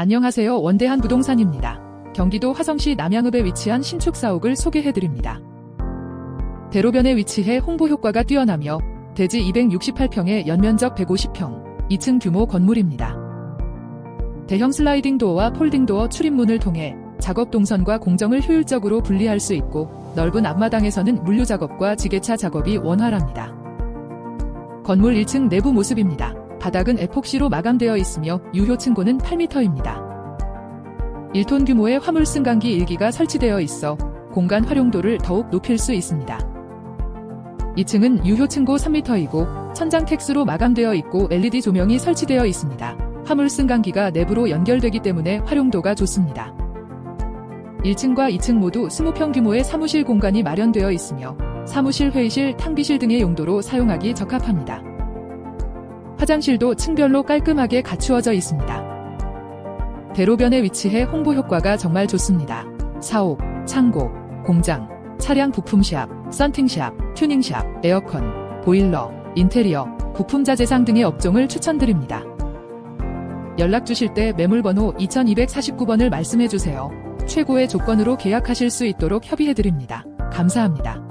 안녕하세요. 원대한 부동산입니다. 경기도 화성시 남양읍에 위치한 신축 사옥을 소개해드립니다. 대로변에 위치해 홍보 효과가 뛰어나며 대지 268평에 연면적 150평, 2층 규모 건물입니다. 대형 슬라이딩 도어와 폴딩 도어 출입문을 통해 작업 동선과 공정을 효율적으로 분리할 수 있고 넓은 앞마당에서는 물류 작업과 지게차 작업이 원활합니다. 건물 1층 내부 모습입니다. 바닥은 에폭시로 마감되어 있으며 유효 층고는 8m입니다. 1톤 규모의 화물 승강기 1기가 설치되어 있어 공간 활용도를 더욱 높일 수 있습니다. 2층은 유효 층고 3m이고 천장 텍스로 마감되어 있고 LED 조명이 설치되어 있습니다. 화물 승강기가 내부로 연결되기 때문에 활용도가 좋습니다. 1층과 2층 모두 20평 규모의 사무실 공간이 마련되어 있으며 사무실, 회의실, 탕비실 등의 용도로 사용하기 적합합니다. 화장실도 층별로 깔끔하게 갖추어져 있습니다. 대로변에 위치해 홍보 효과가 정말 좋습니다. 사옥, 창고, 공장, 차량 부품샵, 썬팅샵, 튜닝샵, 에어컨, 보일러, 인테리어, 부품 자재상 등의 업종을 추천드립니다. 연락 주실 때 매물번호 2249번을 말씀해 주세요. 최고의 조건으로 계약하실 수 있도록 협의해 드립니다. 감사합니다.